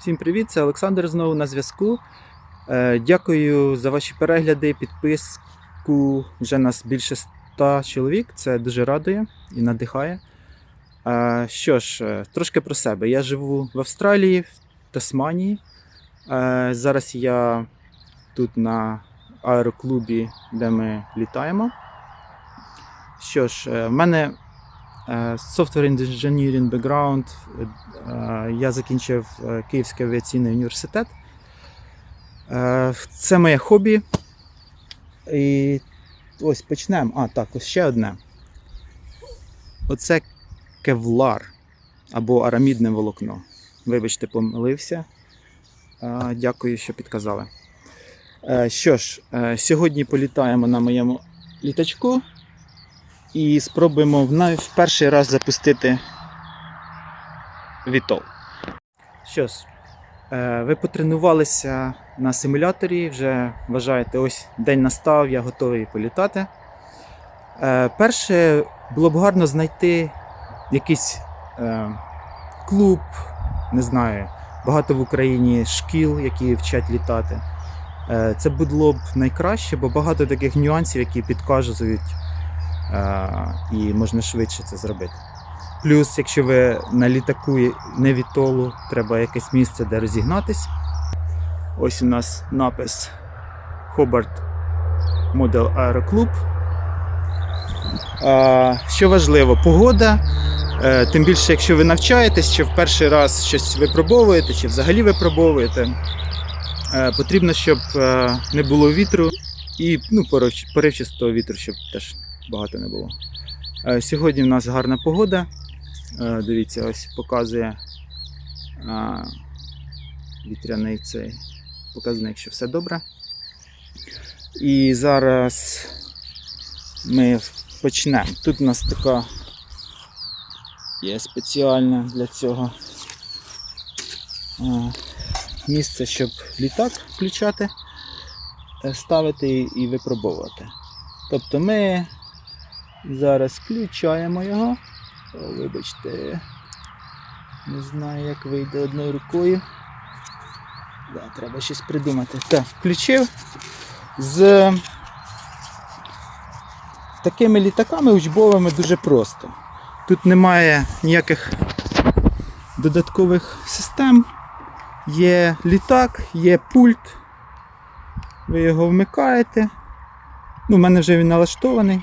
Всім привіт, це Олександр знову на зв'язку. Е, Дякую за ваші перегляди, підписку. Вже нас більше 100 чоловік. Це дуже радує і надихає. Е, Що ж, е, трошки про себе. Я живу в Австралії, в Тасманії. Зараз я тут на аероклубі, де ми літаємо. Що ж, в мене Software Engineering background. Е, Я закінчив е, Київський авіаційний університет. Е, Це моє хобі. І ось почнемо. А, так, ось ще одне. Оце кевлар або арамідне волокно. Вибачте, помилився. Е, Дякую, що підказали. Е, Що ж, е, сьогодні політаємо на моєму літачку і спробуємо в перший раз запустити Вітол. Що ж, е, ви потренувалися на симуляторі, вже вважаєте, ось день настав, я готовий політати. Е, Перше, було б гарно знайти якийсь е, клуб, не знаю, багато в Україні шкіл, які вчать літати. Це було б найкраще, бо багато таких нюансів, які підказують, і можна швидше це зробити. Плюс, якщо ви на літаку не від толу, треба якесь місце, де розігнатись. Ось у нас напис Hobart Model Aeroclub. Що важливо, погода. Е, Тим більше, якщо ви навчаєтесь, чи в перший раз щось випробовуєте, чи взагалі випробовуєте, е, потрібно, щоб е, не було вітру і ну, порив- поривчастого вітру, щоб теж багато не було. Е, Сьогодні в нас гарна погода. Е, Дивіться, ось показує вітряний цей показник, що все добре. І зараз ми почнемо. Тут у нас така є спеціальна для цього місце, щоб літак включати, е, ставити і випробовувати. Тобто ми зараз включаємо його. О, вибачте, не знаю, як вийде одною рукою. Да, треба щось придумати. Так, включив. З такими літаками учбовими дуже просто. Тут немає ніяких додаткових систем. Є літак, є пульт. Ви його вмикаєте. Ну, в мене вже він налаштований.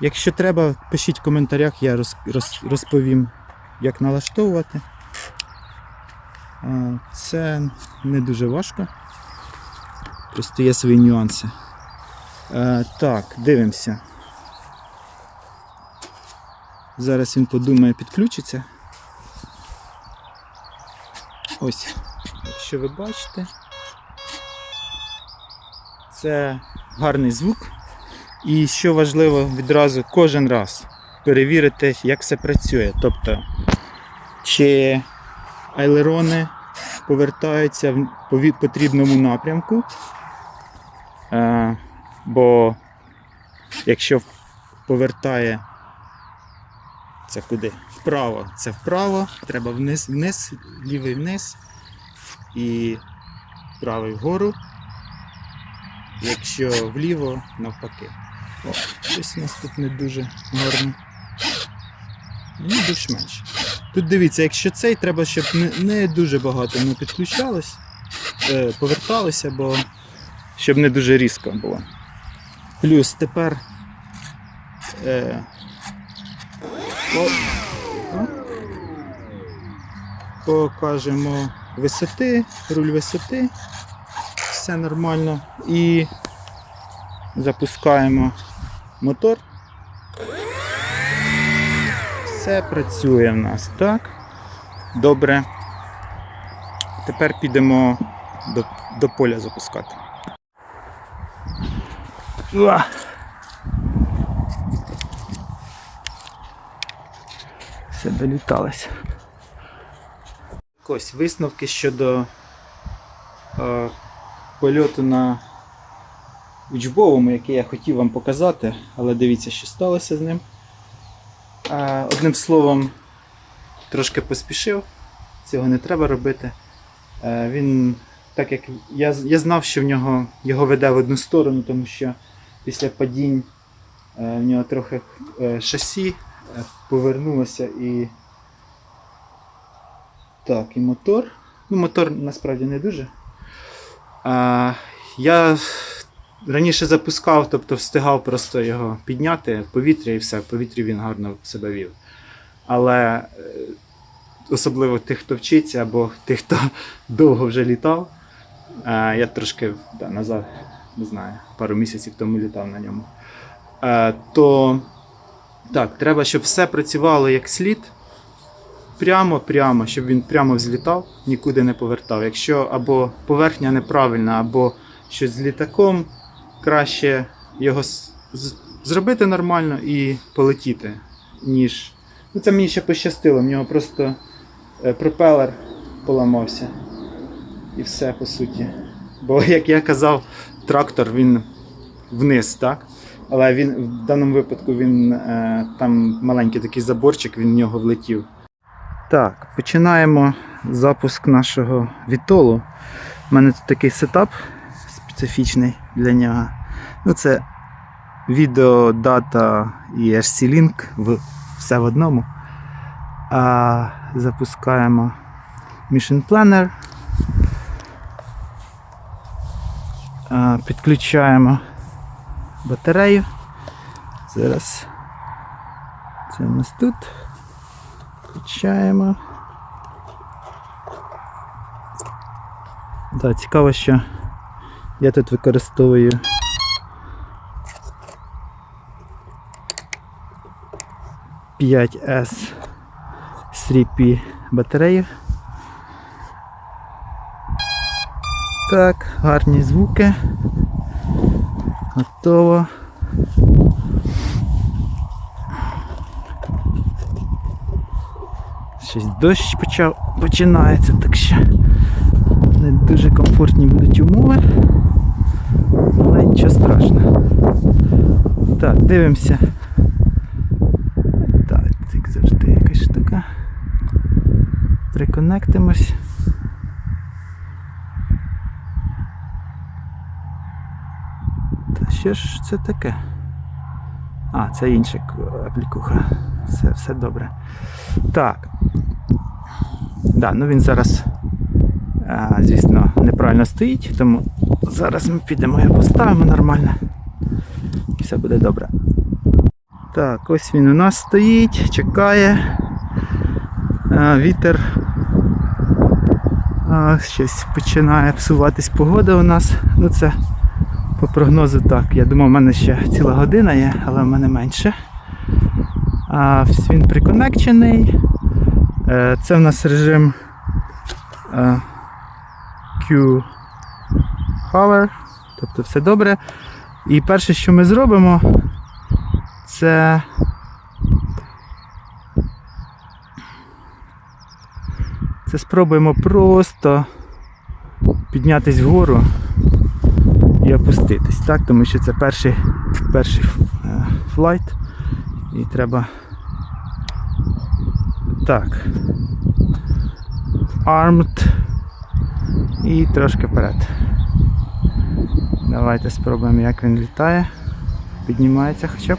Якщо треба, пишіть в коментарях, я роз, роз, розповім, як налаштовувати. Це не дуже важко. Просто є свої нюанси. Так, дивимося. Зараз він подумає, підключиться. Ось, якщо ви бачите, це гарний звук. І що важливо відразу кожен раз перевірити, як все працює. Тобто, чи айлерони повертаються в потрібному напрямку. Е, бо якщо повертає це куди? Вправо, це вправо, треба вниз, вниз, лівий вниз і правий вгору. Якщо вліво, навпаки. О, щось у нас тут не дуже гарно. Ну, більш-менш. Тут дивіться, якщо цей, треба, щоб не, не дуже багато не підключалось, е, поверталося, бо щоб не дуже різко було. Плюс тепер. Е, по, о, покажемо висоти, руль висоти. Все нормально. І запускаємо мотор. Все працює в нас так. Добре. Тепер підемо до, до поля запускати. Уа! Все доліталося. Ось висновки щодо е, польоту на учбовому, який я хотів вам показати, але дивіться, що сталося з ним. Одним словом, трошки поспішив. цього не треба робити. Він, так як я, я знав, що в нього його веде в одну сторону, тому що після падінь е, в нього трохи е, шасі е, повернулося і. Так, і мотор. Ну, мотор насправді не дуже. А, я раніше запускав, тобто встигав просто його підняти в повітря і все, в повітрі він гарно себе вів. Але е, особливо тих, хто вчиться, або тих, хто довго вже літав. е, Я трошки да, назад, не знаю, пару місяців тому літав на ньому. Е, То так, треба, щоб все працювало як слід. Прямо, прямо, щоб він прямо взлітав, нікуди не повертав. Якщо або поверхня неправильна, або щось з літаком, краще його зробити нормально і полетіти, ніж. Ну, це мені ще пощастило, в нього просто е, пропелер поламався. І все по суті. Бо, як я казав, трактор він вниз, так? Але він в даному випадку він е, там маленький такий заборчик, він в нього влетів. Так, починаємо запуск нашого вітолу. У мене тут такий сетап специфічний для нього. Ну, це відео, дата і HC-Link в, все в одному. А, запускаємо Mission Planner. А, підключаємо батарею. Зараз це у нас тут. Включаємо. Да, цікаво, що я тут використовую s 3P батарею. Так, гарні звуки. Готово. Щось дощ почав, починається, так що не дуже комфортні будуть умови. Нічого страшного. Так, дивимося. Так, як завжди якась штука. Приконектимось. Та що ж це таке? А, це інша аплікуха. Все, все добре. Так. Да, ну він зараз, звісно, неправильно стоїть, тому зараз ми підемо його поставимо нормально. Все буде добре. Так, ось він у нас стоїть, чекає. А, вітер. А, щось починає псуватись погода у нас. Ну це по прогнозу так. Я думав, в мене ще ціла година є, але в мене менше. А, він приконекчений. Е, Це в нас режим е, Q Hover, тобто все добре. І перше, що ми зробимо, це це спробуємо просто піднятись вгору і опуститись, так? Тому що це перший, перший е, флайт і треба так. Armed. І трошки вперед. Давайте спробуємо, як він літає. Піднімається хоча б.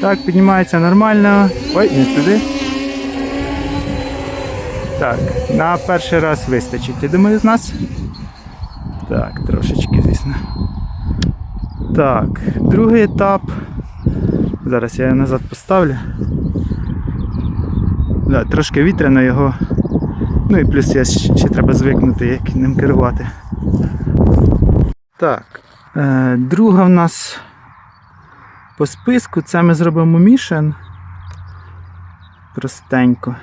Так, піднімається нормально. Ой, не туди. Так, на перший раз вистачить, я думаю, з нас. Так, трошечки, звісно. Так, другий етап. Зараз я його назад поставлю. Да, трошки вітряно його. Ну і плюс я ще, треба звикнути, як ним керувати. Так. Е, друга в нас по списку це ми зробимо мішен. Простенько.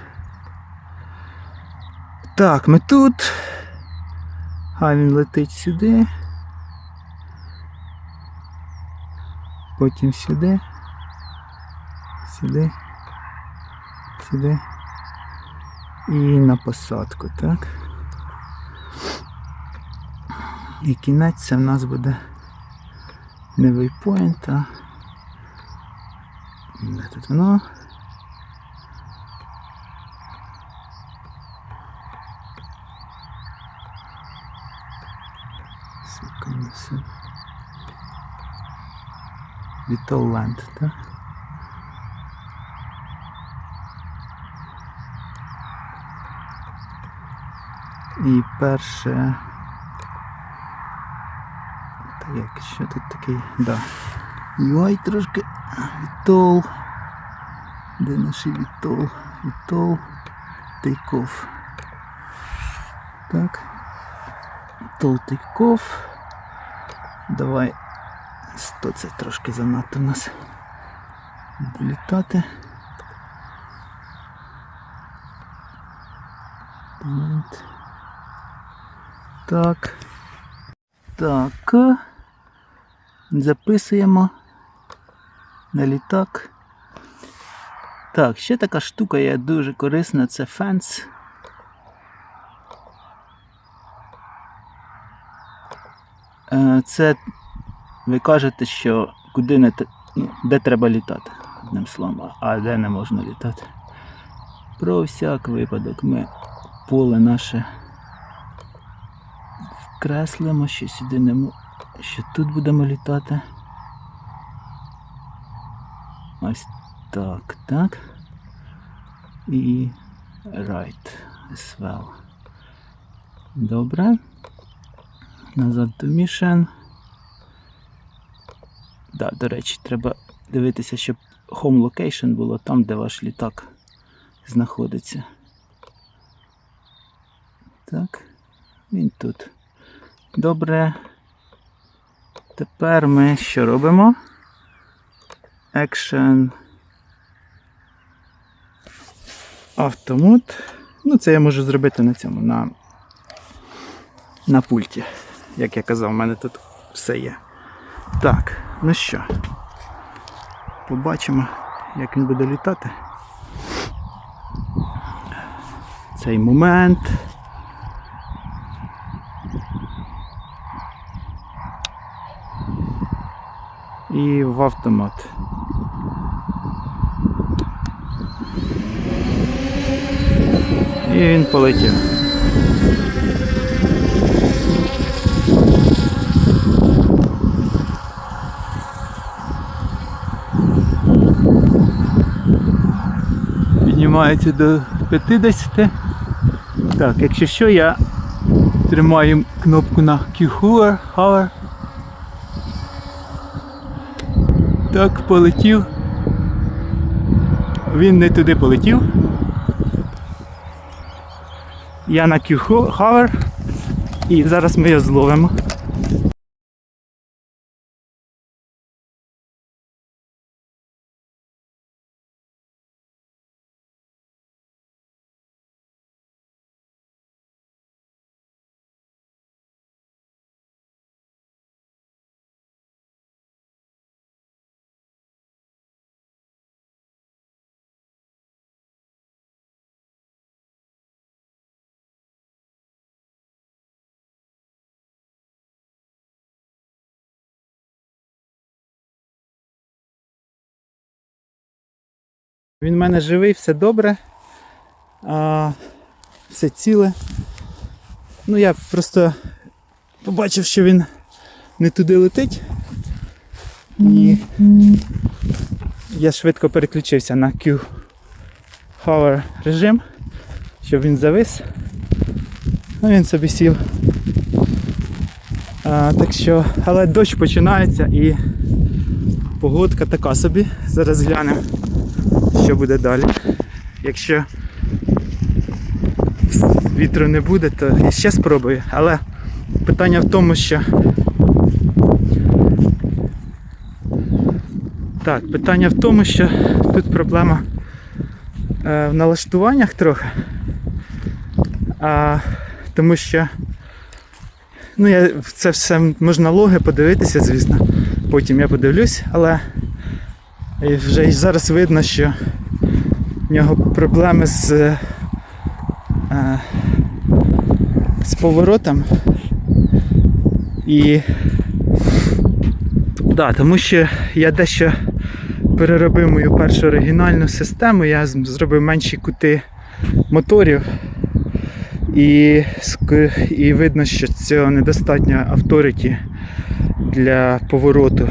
Так, ми тут. А він летить сюди. Потім сюди. Сюди. Сюди і на посадку, так? І кінець це в нас буде не вейпоінт, а де тут воно? Вітолленд, так? І перше. Та як, що тут такий? Да. Йой, трошки. Вітол. Де наш Вітол? Вітол. Тейков. Так. Вітол Тейков. Давай. 100 це трошки занадто в нас. Буде літати. Момент. Так. Так. Записуємо на літак. Так, ще така штука є дуже корисна, це фенс. Е, Це ви кажете, що куди не де треба літати, одним словом, а де не можна літати. Про всяк випадок ми поле наше вкреслимо, що сюди не що тут будемо літати. Ось так, так. І right as well. Добре. Назад до mission. Да, до речі, треба дивитися, щоб home location було там, де ваш літак знаходиться. Так, він тут. Добре. Тепер ми що робимо? Action. Автомод. Ну, це я можу зробити на цьому, на, на пульті. Як я казав, у мене тут все є. Так, ну що, побачимо, як він буде літати. Цей момент. І в автомат. І він полетів. Піднімається до 50. Так, якщо що, я тримаю кнопку на Q-Hover. Hover. Так, полетів. Він не туди полетів. Я на Q-Hover. І зараз ми його зловимо. Він в мене живий, все добре. А, все ціле. Ну я просто побачив, що він не туди летить. І я швидко переключився на Q-Hover режим, щоб він завис. Ну він собі сів. А, так що, але дощ починається і погодка така собі. Зараз глянемо що буде далі. Якщо вітру не буде, то я ще спробую. Але питання в тому, що. Так, питання в тому, що тут проблема е, в налаштуваннях трохи. А, тому що ну, я, це все можна логи подивитися, звісно. Потім я подивлюсь, але і вже і зараз видно, що в нього проблеми з, е, з поворотом. І да, тому що я дещо переробив мою першу оригінальну систему, я зробив менші кути моторів. І, і видно, що цього недостатньо авториті для повороту,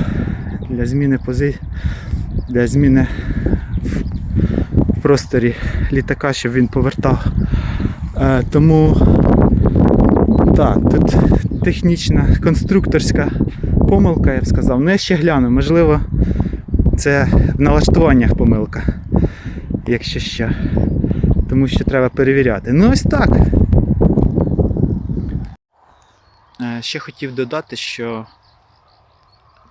для зміни пози... для зміни в, в просторі літака, щоб він повертав. Е, тому так, тут технічна конструкторська помилка, я б сказав. Ну, я ще гляну, можливо, це в налаштуваннях помилка, якщо що. Тому що треба перевіряти. Ну, ось так. Е, Ще хотів додати, що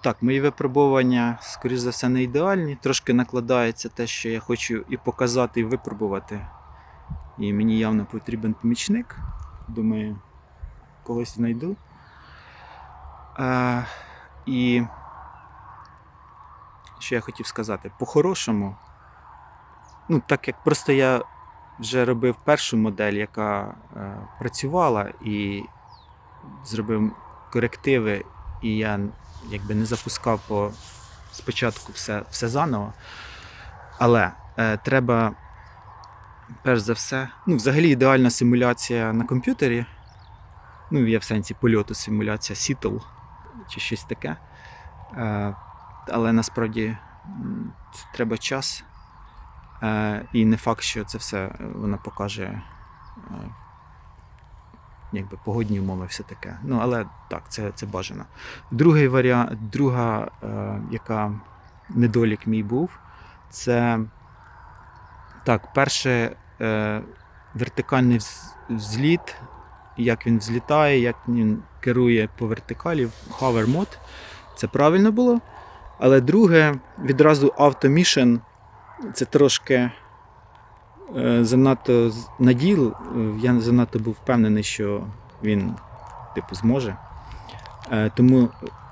так, мої випробування, скоріш за все, не ідеальні. Трошки накладається те, що я хочу і показати, і випробувати. І мені явно потрібен помічник. Думаю, когось знайду. Е, і що я хотів сказати? По-хорошому, ну, так як просто я вже робив першу модель, яка е, працювала, і зробив корективи, і я якби не запускав по спочатку все, все заново. Але е, треба, перш за все, ну, взагалі ідеальна симуляція на комп'ютері. Ну, є в сенсі польоту симуляція Сітл чи щось таке. Е, але насправді треба час. Е, і не факт, що це все е, вона покаже е, якби погодні умови, все таке. Ну, але так, це, це бажано. Другий варіант, друга, е, яка недолік мій був, це так, перше е, вертикальний вз- взліт, як він взлітає, як він керує по вертикалі, hover mode. Це правильно було. Але друге, відразу Mission, це трошки занадто наділ. Е, Я занадто був впевнений, що він типу зможе. Е, тому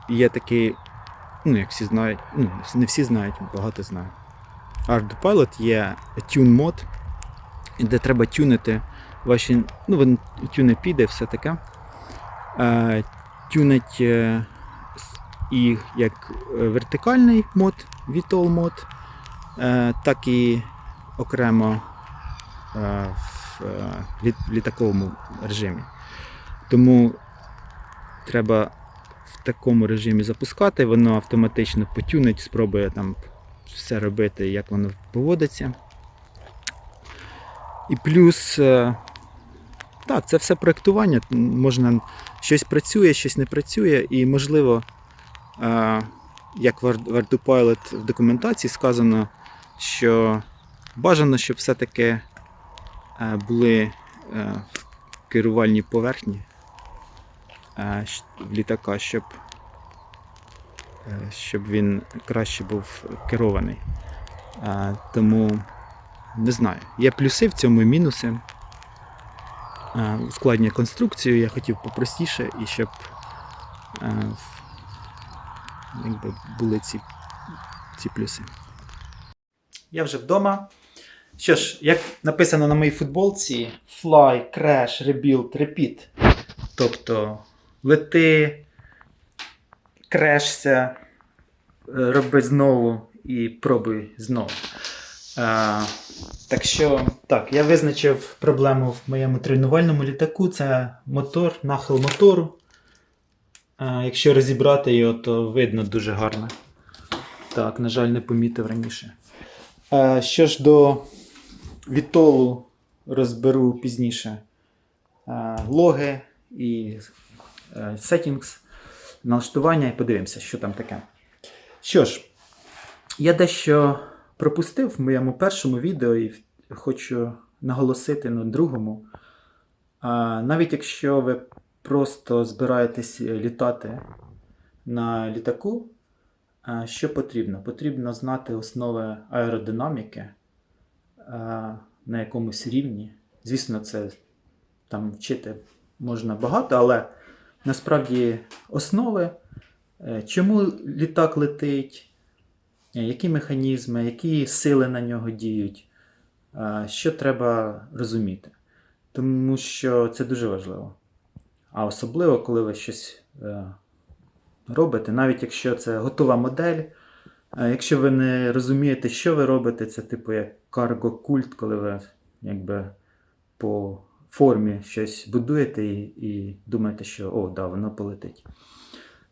є такий, ну, як всі знають, ну, не всі знають, багато знаю. Autopilot є Tune мод, де треба тюнити ваші. Ну, він тюне піде, все таке. Е, тюнить е, і як е, вертикальний мод, VTOL мод, е, так і окремо е, в е, літаковому режимі. Тому треба в такому режимі запускати, воно автоматично потюнить, спробує там все робити, як воно поводиться. І плюс, е, так, це все проєктування. Можна щось працює, щось не працює, і можливо, е, як в Ар- в документації сказано, що бажано, щоб все-таки е, були е, керувальні поверхні е, в літака, щоб, е, щоб він краще був керований. Е, Тому не знаю. Є плюси в цьому і мінуси. Е, Ускладнює конструкцію, я хотів попростіше і щоб е, якби були ці, ці плюси. Я вже вдома. Що ж, як написано на моїй футболці, fly, crash, rebuild, repeat. Тобто лети, крешся, е, роби знову і пробуй знову. А, так що, так, я визначив проблему в моєму тренувальному літаку. Це мотор, нахил мотору. А, якщо розібрати його, то видно дуже гарно. Так, на жаль, не помітив раніше. А, що ж до Вітолу розберу пізніше логи і е, settings, налаштування і подивимося, що там таке. Що ж, я дещо пропустив в моєму першому відео і хочу наголосити на другому. Навіть якщо ви просто збираєтесь літати на літаку, що потрібно? Потрібно знати основи аеродинаміки на якомусь рівні. Звісно, це там вчити можна багато, але насправді основи, е, чому літак летить, е, які механізми, які сили на нього діють, що треба розуміти. Тому що це дуже важливо. А особливо, коли ви щось е, робите, навіть якщо це готова модель, якщо ви не розумієте, що ви робите, це типу як карго-культ, коли ви якби по формі щось будуєте і, і думаєте, що о, да, воно полетить.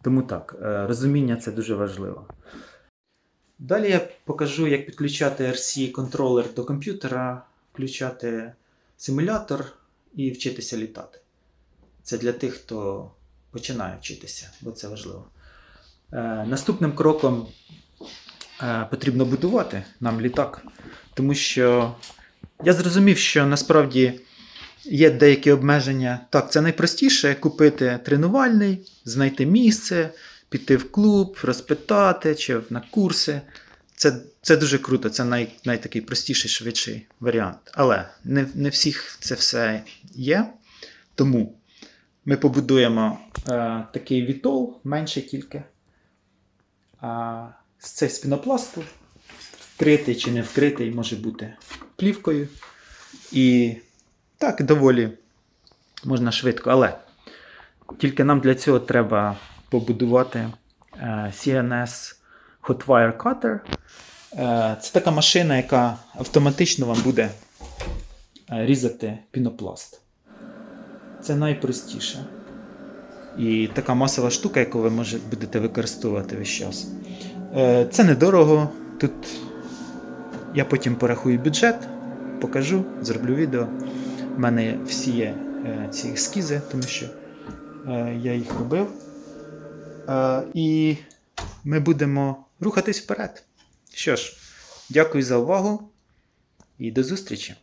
Тому так, е, розуміння це дуже важливо. Далі я покажу, як підключати RC-контролер до комп'ютера, включати симулятор і вчитися літати. Це для тих, хто починає вчитися, бо це важливо. Е, наступним кроком потрібно будувати нам літак, тому що я зрозумів, що насправді є деякі обмеження. Так, це найпростіше купити тренувальний, знайти місце, піти в клуб, розпитати чи на курси. Це, це дуже круто, це най, найтакий простіший, швидший варіант. Але не, не всіх це все є. Тому ми побудуємо е, такий вітол, менше тільки. З цей з пінопласту, вкритий чи не вкритий, може бути плівкою. І так, доволі можна швидко. Але тільки нам для цього треба побудувати е, CNS Hotwire Cutter. Е, Це така машина, яка автоматично вам буде е, різати пінопласт. Це найпростіше. І така масова штука, яку ви може, будете використовувати весь час. Е, Це недорого. Тут я потім порахую бюджет, покажу, зроблю відео. У мене всі є е, ці ескізи, тому що е, я їх робив. І ми будемо рухатись вперед. Що ж, дякую за увагу і до зустрічі!